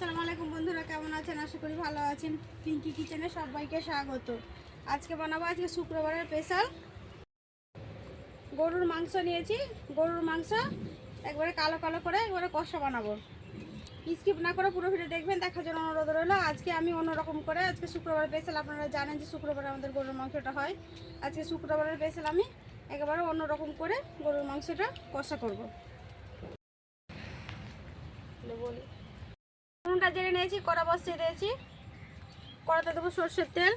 আসসালামু আলাইকুম বন্ধুরা, কেমন আছেন? আশা করি ভালো আছেন। পিঙ্কি কিচেনে সবাইকে স্বাগত। আজকে বানাবো আজকে শুক্রবারের স্পেশাল গরুর মাংস নিয়েছি। গরুর মাংস একবারে কালো কালো করে একবারে কষা বানাবো। স্কিপ না করে পুরো ভিডিও দেখবেন, দেখার জন্য অনুরোধ রইল। আজকে আমি অন্যরকম করে আজকে শুক্রবার স্পেশাল আপনারা জানেন যে শুক্রবারে আমাদের গরুর মাংসটা হয়। আজকে শুক্রবারের স্পেশাল আমি একেবারে অন্যরকম করে গরুর মাংসটা কষা করব। বলি নুনটা জেনে নিয়েছি, কড়া বসিয়ে দিয়েছি। কড়াতে দেবো সর্ষের তেল।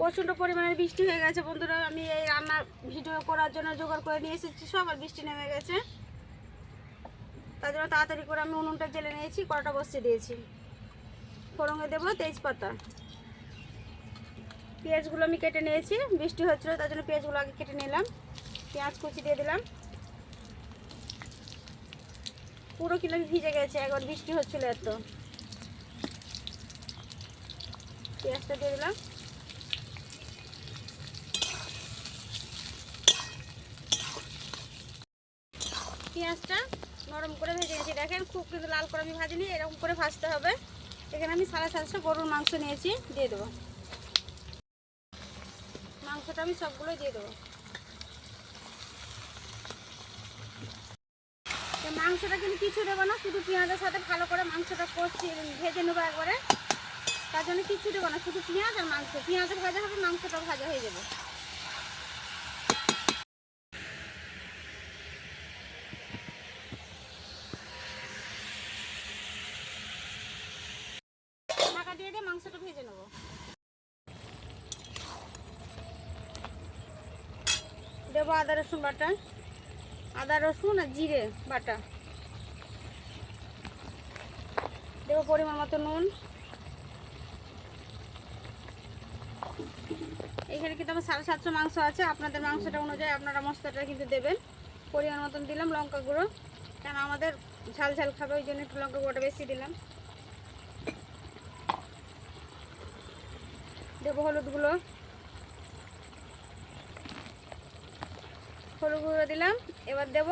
প্রচণ্ড পরিমাণে বৃষ্টি হয়ে গেছে বন্ধুরা, আমি এই রান্নার ভিডিও করার জন্য জোগাড় করে নিয়ে এসেছি, সব আর বৃষ্টি নেমে গেছে। তার জন্য তাড়াতাড়ি করে আমি উনুনটা জেলে নিয়েছি, কড়াটা বসিয়ে দিয়েছি। ফোড়ঙে দেবো তেজপাতা। পেঁয়াজগুলো আমি কেটে নিয়েছি, বৃষ্টি হচ্ছিল, তার জন্য পেঁয়াজগুলো আগে কেটে নিলাম। পেঁয়াজ কুচি দিয়ে দিলাম। পুরো কিলো ভিজে গেছে একবার বৃষ্টি হচ্ছিল এত। পেঁয়াজটা দিয়ে দিলাম। পেঁয়াজটা নরম করে ভেজে নিয়েছি। দেখেন খুব কিন্তু লাল করে আমি ভাজিনি, এরকম করে ভাজতে হবে। এখানে আমি সাড়ে সাতশো গরুর মাংস নিয়েছি, দিয়ে দেবো। মাংসটা আমি সবগুলোই দিয়ে দেবো। মাংসটা কিন্তু কিছু দেবো না, শুধু পেঁয়াজের সাথে ভালো করে মাংসটা কষি, ভেজে নেব একবারে। তার জন্য কিছু দেবো না, শুধু পেঁয়াজ আর মাংস। পেঁয়াজের ভাজা হবে মাংসটা ভাজা হয়ে যাবে। দিয়ে দিয়ে মাংসটা ভেজে নেব। দেবো আদা রসুন বাটা, আদা রসুন আর জিরে বাটা। দেবো পরিমাণ মতো নুন। এখানে কিন্তু আমার সাড়ে সাতশো মাংস আছে। আপনাদের মাংসটা অনুযায়ী আপনারা মশলাটা কিন্তু দেবেন। পরিমাণ মতন দিলাম লঙ্কা গুঁড়ো। কেন আমাদের ঝাল ঝাল খাবে, ওই জন্য একটু লঙ্কা গুঁড়োটা বেশি দিলাম। দেবো হলুদ গুঁড়ো। হলুদ গুঁড়ো দিলাম। এবার দেব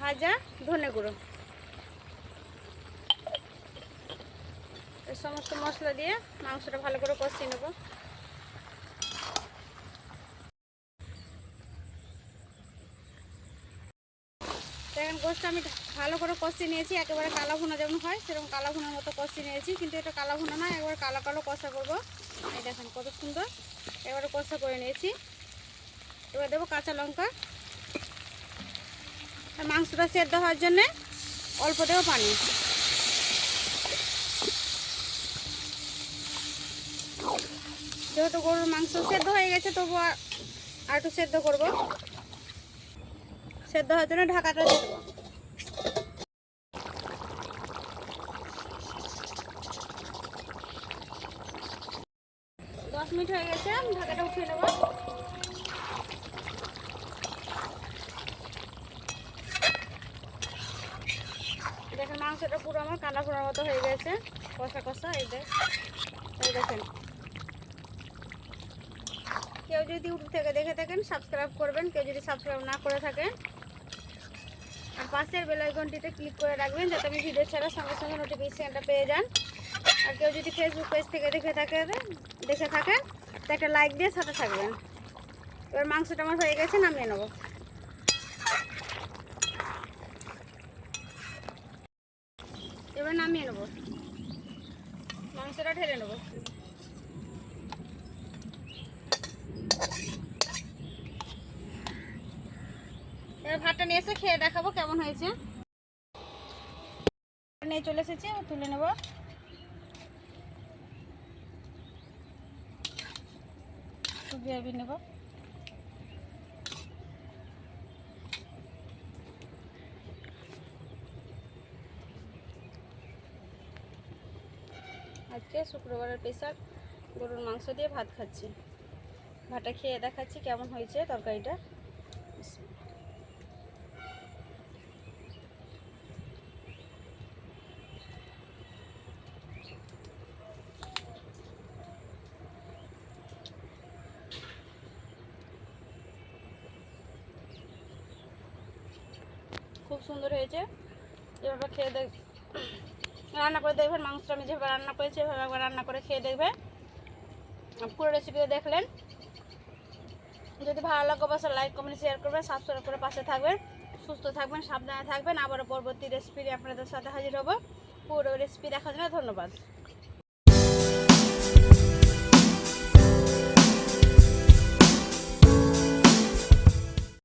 ভাজা ধনে গুঁড়ো। সমস্ত মশলা দিয়ে মাংসটা ভালো করে কষিয়ে নেব। দেখেন, গোষ্ঠটা আমি ভালো করে কষিয়ে নিয়েছি, একেবারে কালা ভুনা যেমন হয়, সেরকম কালা ভুনার মতো কষিয়ে নিয়েছি, কিন্তু এটা কালা ভুনা না, একবার কালো কালো কষা করব। এই দেখেন কত সুন্দর, এবারে কষা করে নিয়েছি। এবার দেবো কাঁচা লঙ্কা। মাংসটা সেদ্ধ হওয়ার জন্যে অল্প দেবো পানি। যেহেতু গরুর মাংস সেদ্ধ হয়ে গেছে, তবু আর একটু সেদ্ধ করব। সেদ্ধ হওয়ার জন্য ঢাকাটা দশ মিনিট হয়ে গেছে ঢাকাটা উঠিয়ে নেব। দেখেন মাংসটা পুরো আমার কানা ফোড়ার মতো হয়ে গেছে, কষা কষা, এই দেখ এই দেখেন। কেউ যদি ইউটিউব থেকে দেখে থাকেন সাবস্ক্রাইব করবেন। কেউ যদি সাবস্ক্রাইব না করে থাকেন, আর পাশের বেলাইকনটিতে ক্লিক করে রাখবেন, যাতে আমি ভিডিও ছাড়া সঙ্গে সঙ্গে নোটিফিকেশানটা পেয়ে যান। আর কেউ যদি ফেসবুক পেজ থেকে দেখে থাকে দেখে থাকেন, তো একটা লাইক দিয়ে সাথে থাকবেন। এবার মাংসটা আমার হয়ে গেছে, নামিয়ে নেব। এবার নামিয়ে নেব। মাংসটা ঢেলে নেব এবার ভাতটা নিয়ে এসে খেয়ে দেখাবো কেমন হয়েছে। নিয়ে চলে এসেছি তুলে নেব। সবজি নেব। আজকে শুক্রবারের স্পেশাল গরুর মাংস দিয়ে ভাত খাচ্ছি। ভাতটা খেয়ে দেখাচ্ছি কেমন হয়েছে তরকারিটা। খুব সুন্দর হয়েছে। এভাবে খেয়ে দেখ রান্না করে দেখবেন, মাংসটা আমি যেভাবে রান্না করেছি, এভাবে একবার রান্না করে খেয়ে দেখবেন। আর পুরো রেসিপিটা দেখলেন। যদি ভালো লাগে অবশ্যই লাইক কমেন্ট শেয়ার করবেন সাবস্ক্রাইব করে পাশে থাকবেন, সুস্থ থাকবেন, সাবধানে থাকবেন। আবারও পরবর্তী রেসিপি আপনাদের সাথে হাজির হব। পুরো রেসিপি দেখার জন্য ধন্যবাদ।